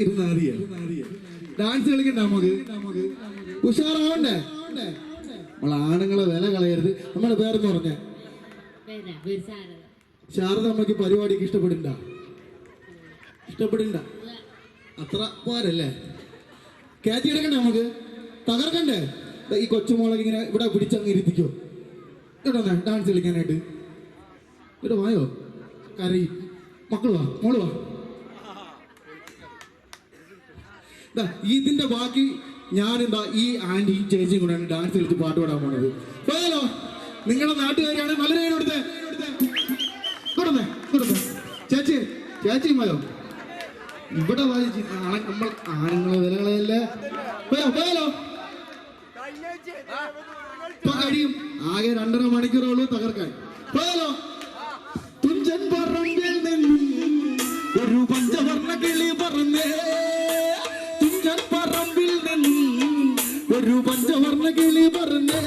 ഇരുന്ന് അറിയാം. ഡാൻസ് കളിക്കണ്ട നമുക്ക് ഉഷാറാവണ്ടേ? നമ്മളെ ആണുങ്ങളെ വില കളയരുത്. നമ്മുടെ പേരെന്ന് പറഞ്ഞ. ശാരദ അമ്മയ്ക്ക് പരിപാടിക്ക് ഇഷ്ടപ്പെടില്ല. ഇഷ്ടപ്പെടില്ല. അത്ര പോരല്ലേ കയറ്റി എടുക്കണ്ടേ നമുക്ക് തകർക്കണ്ടേ? ഈ കൊച്ചുമോളെ ഇങ്ങനെ ഇവിടെ പിടിച്ചങ്ങ് ഇരുത്തിക്കോ കേട്ടോ ഡാൻസ് കളിക്കാനായിട്ട്. ഇവിടെ വായോ? കരയും. മക്കൾ വാ മോൾ വാ. ഇതിന്റെ ബാക്കി ഞാനെന്താ ഈ ആന്റി ചേച്ചിയും കൂടെയാണ് ഡാൻസ് കളിച്ച് പാട്ട് പാടാൻ പോണത്. പോയാലോ? നിങ്ങളുടെ നാട്ടുകാരിയാണ് നല്ല കൊടുത്തേ. കൊടുത്തേ ചേച്ചി ചേച്ചിയും പോയോ? ഇവിടെ വായിച്ച് നമ്മൾ ആണുങ്ങളെ പോയാലോ? കഴിയും. ആകെ രണ്ടര മണിക്കൂറുള്ളൂ തകർക്കാൻ. പോയാലോ? തുഞ്ചൻ പറമ്പിൽ പഞ്ചവർണ കിളി പറന്നേ. ഒരു പഞ്ചവർണ കിളി പറന്നേ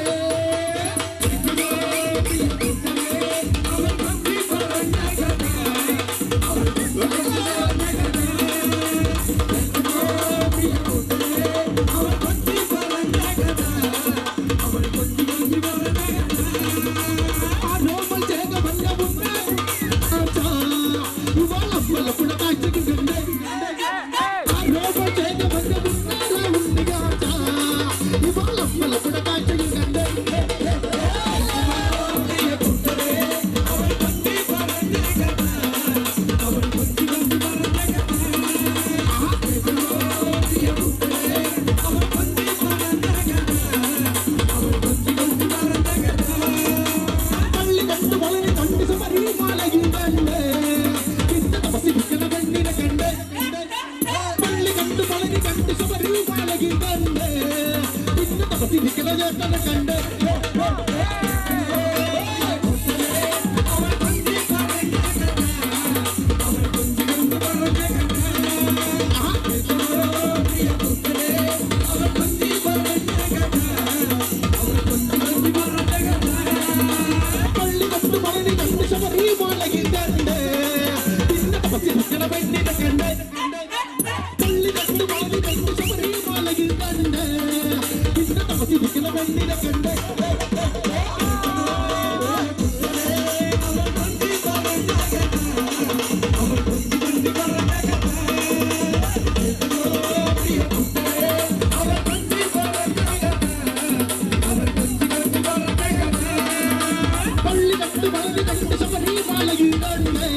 கண்டு வயது கண்டு சபரி மாலையில் நடுவே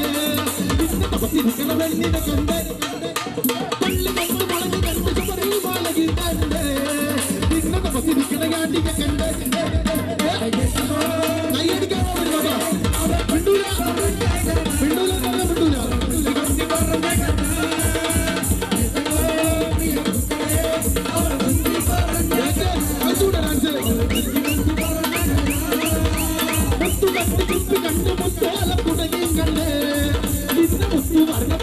இந்த பக்தி நிகழ வேண்டிய கண்டே வரங்க